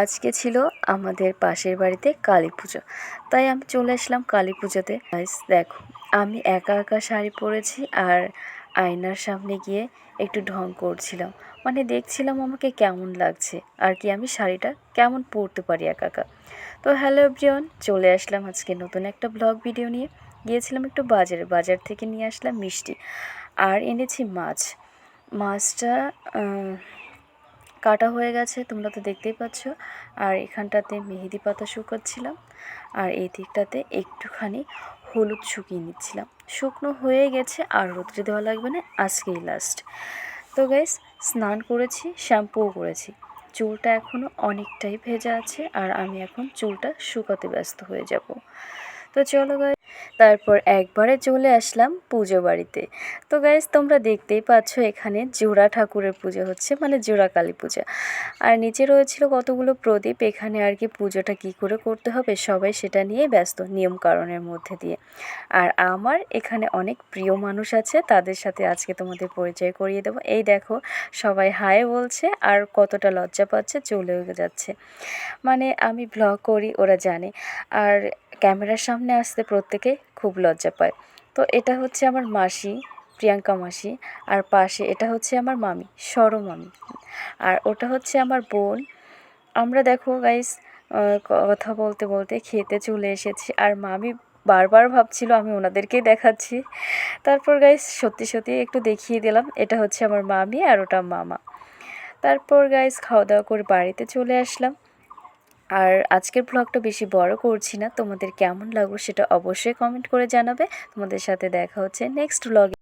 আজকে ছিল আমাদের পাশের বাড়িতে কালী পুজো। তাই আমি চলে আসলাম কালী পুজোতে। দেখো, আমি একা একা শাড়ি পরেছি আর আয়নার সামনে গিয়ে একটু ঢং করছিলাম। মানে দেখছিলাম আমাকে কেমন লাগছে, আর কি আমি শাড়িটা কেমন পরতে পারি একা একা। তো হ্যালো এভরিওয়ান চলে আসলাম আজকে নতুন একটা ব্লগ ভিডিও নিয়ে। গিয়েছিলাম একটু বাজারে, বাজার থেকে নিয়ে আসলাম মিষ্টি। আর এনেছি মাছ। মাছটা কাটা হয়ে গেছে, তোমরা তো দেখতেই পাচ্ছ। আর এখানটাতে মেহেদি পাতা শুকাচ্ছিলাম আর এই দিকটাতে একটুখানি হলুদ শুকিয়ে নিচ্ছিলাম। শুকনো হয়ে গেছে, আর রোদ্রে দেওয়া লাগবে না, আজকেই লাস্ট তো গাইস স্নান করেছি শ্যাম্পুও করেছি। চুলটা এখনও অনেকটাই ভেজা আছে, আর আমি এখন চুলটা শুকাতে ব্যস্ত হয়ে যাব। তো চলো গাইস তারপর একবারে চলে আসলাম পুজো বাড়িতে। তো গাইস তোমরা দেখতেই পাচ্ছ এখানে জোড়া ঠাকুরের পুজো হচ্ছে মানে জোড়া কালী পূজা। আর নিচে রয়েছিল কতগুলো প্রদীপ, এখানে আর কি পুজোটা কি করে করতে হবে সবাই সেটা নিয়ে ব্যস্ত নিয়ম কারণের মধ্যে দিয়ে। আর আমার এখানে অনেক প্রিয় মানুষ আছে, তাদের সাথে আজকে তোমাদের পরিচয় করিয়ে দেবো। এই দেখো, সবাই হাই বলছে আর কতটা লজ্জা পাচ্ছে, চলেও যাচ্ছে। মানে আমি ব্লগ করি, ওরা জানে। আর ক্যামেরার সামনে আসতে প্রত্যেকে খুব লজ্জা পায়। তো এটা হচ্ছে আমার মাসি, প্রিয়াঙ্কা মাসি, আর পাশে এটা হচ্ছে আমার মামি, সরো মামি। আর ওটা হচ্ছে আমার বোন। আমরা দেখো গাইস কথা বলতে বলতে খেতে চলে এসেছি। আর মামি বারবার ভাবছিল আমি ওনাদেরকেই দেখাচ্ছি। তারপর গাইস সত্যি সত্যি একটু দেখিয়ে দিলাম, এটা হচ্ছে আমার মামি আর ওটা মামা। তারপর গাইস খাওয়া দাওয়া করে বাড়িতে চলে আসলাম। আর আজকের ব্লগটা বেশি বড় করছি না। তোমাদের কেমন লাগল সেটা অবশ্যই কমেন্ট করে জানাবে। তোমাদের সাথে দেখা হচ্ছে নেক্সট ব্লগে